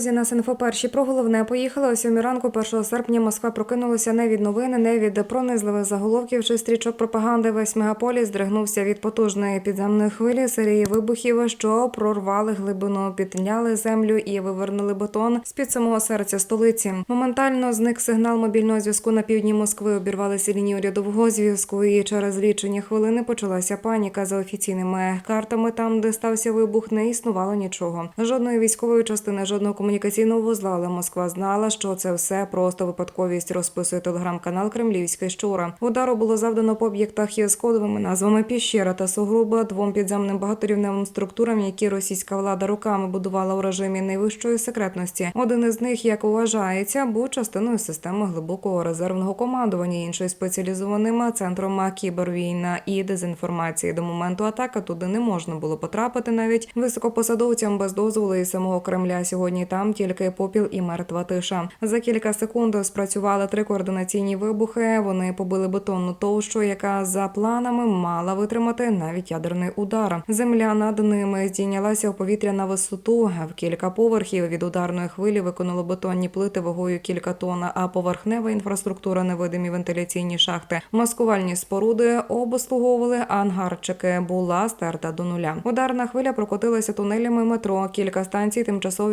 Друзі, нас інфоперші про головне поїхали о сьомій ранку 1 серпня. Москва прокинулася не від новини, не від пронизливих заголовків чи стрічок пропаганди. Весь мегаполіс здригнувся від потужної підземної хвилі, серії вибухів, що прорвали глибину, підняли землю і вивернули бетон з під самого серця столиці. Моментально зник сигнал мобільного зв'язку на півдні Москви. Обірвалися лінії урядового зв'язку. І через лічені хвилини почалася паніка за офіційними картами. Там, де стався вибух, не існувало нічого. Жодної військової частини, жодного комунікаційного вузла, але Москва знала, що це все просто випадковість. Розписує телеграм-канал Кремлівська щура. Удару було завдано по об'єктах із кодовими назвами Піщера та Сугруба, двом підземним багаторівневим структурам, які російська влада руками будувала у режимі найвищої секретності. Один із них, як вважається, був частиною системи глибокого резервного командування, інший спеціалізованим центром кібервійна і дезінформації. До моменту атаки туди не можна було потрапити навіть високопосадовцям без дозволу і самого Кремля. Сьогодні там тільки попіл і мертва тиша. За кілька секунд спрацювали три координаційні вибухи. Вони побили бетонну товщу, яка за планами мала витримати навіть ядерний удар. Земля над ними здійнялася в повітря на висоту в кілька поверхів. Від ударної хвилі виконало бетонні плити вагою кілька тонн, а поверхнева інфраструктура, невидимі вентиляційні шахти, маскувальні споруди обслуговували ангарчики. Була стерта до нуля. Ударна хвиля прокотилася тунелями метро. Кілька станцій тимчасово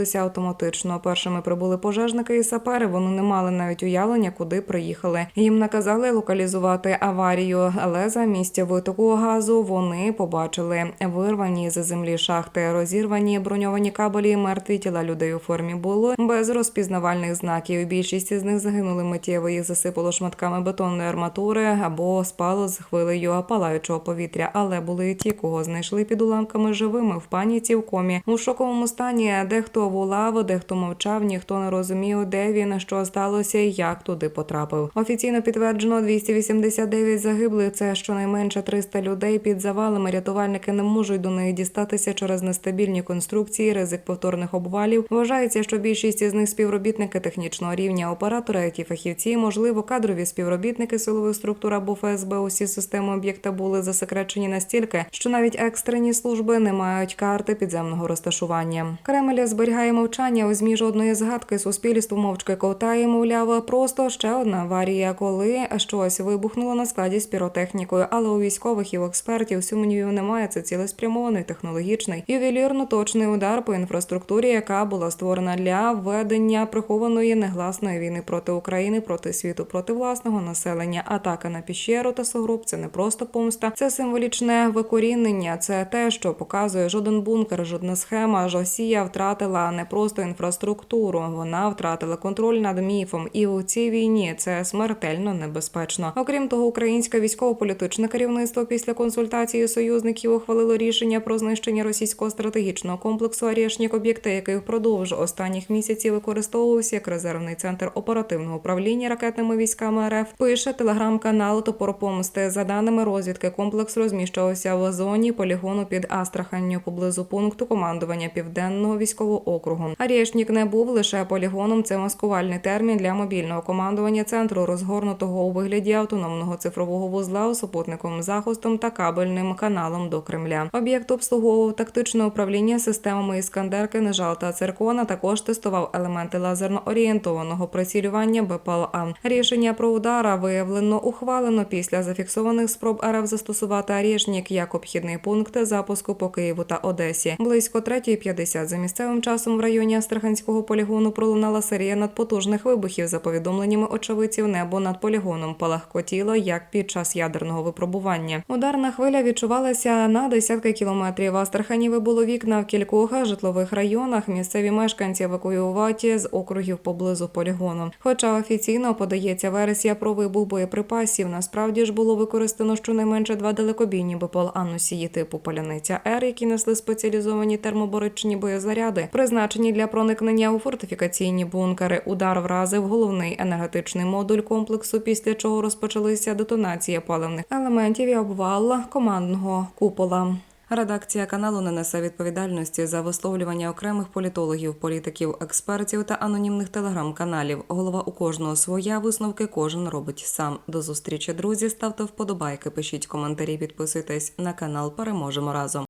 відключилися автоматично. Першими прибули пожежники і сапери. Вони не мали навіть уявлення, куди приїхали. Їм наказали локалізувати аварію, але замість витоку газу вони побачили вирвані з землі шахти, розірвані броньовані кабелі, мертві тіла людей у формі було без розпізнавальних знаків. Більшість з них загинули миттєво. Їх засипало шматками бетонної арматури або спало з хвилею палаючого повітря. Але були ті, кого знайшли під уламками живими в паніці в комі у шоковому стані. Дехто волав, дехто мовчав, ніхто не розумів, де він, що сталося і як туди потрапив. Офіційно підтверджено 289 загиблих. Це щонайменше 300 людей під завалами. Рятувальники не можуть до них дістатися через нестабільні конструкції, ризик повторних обвалів. Вважається, що більшість із них співробітники технічного рівня, оператори, які фахівці, можливо, кадрові співробітники силових структур або ФСБ. Усі системи об'єкта були засекречені настільки, що навіть екстрені служби не мають карти підземного розташування. Кремль зберігає мовчання у змі жодної згадки. Суспільство мовчки ковтає, мовляв, просто ще одна аварія, коли щось вибухнуло на складі з піротехнікою. Але у військових і у експертів сумнівів немає. Це цілеспрямований, технологічний, ювелірно точний удар по інфраструктурі, яка була створена для ведення прихованої негласної війни проти України, проти світу, проти власного населення. Атака на піщеру та сугроб це не просто помста, це символічне викорінення. Це те, що показує жоден бункер, жодна схема. Росія втратила не просто інфраструктуру, вона втратила контроль над міфом. І у цій війні це смертельно небезпечно. Окрім того, українське військово-політичне керівництво після консультації союзників ухвалило рішення про знищення російського стратегічного комплексу «Арєшнік», об'єкти який впродовж останніх місяців використовувався як резервний центр оперативного управління ракетними військами РФ. Пише телеграм-канал Топор Помсти. За даними розвідки, комплекс розміщувався в зоні полігону під Астраханню поблизу пункту командування південного військового округу. Арєшнік не був лише полігоном. Це маскувальний термін для мобільного командування центру, розгорнутого у вигляді автономного цифрового вузла супутниковим захистом та кабельним каналом до Кремля. Об'єкт обслуговував тактичне управління системами іскандер, кинежал та циркона. Також тестував елементи лазерно орієнтованого прицілювання БПЛА. Рішення про удара виявлено ухвалено після зафіксованих спроб РФ застосувати Арєшнік як обхідний пункт запуску по Києву та Одесі. Близько 3.50 за місцевим часом в районі Астраханського полігону пролунала серія надпотужних вибухів. За повідомленнями очевидців, небо над полігоном палахкотіло як під час ядерного випробування. Ударна хвиля відчувалася на десятки кілометрів. Астрахані вибуло вікна в кількох житлових районах. Місцеві мешканці евакуюваті з округів поблизу полігону. Хоча офіційно подається версія про вибух боєприпасів, насправді ж було використано щонайменше два далекобійні БПЛА носії типу паляниця Р, які несли спеціалізовані термоборичні боєзаряди, призначені для проникнення у фортифікаційні бункери. Удар вразив головний енергетичний модуль комплексу, після чого розпочалися детонація паливних елементів і обвал командного купола. Редакція каналу не несе відповідальності за висловлювання окремих політологів, політиків, експертів та анонімних телеграм-каналів. Голова у кожного своя висновки кожен робить сам. До зустрічі, друзі. Ставте вподобайки, пишіть коментарі, підписуйтесь на канал. Переможемо разом.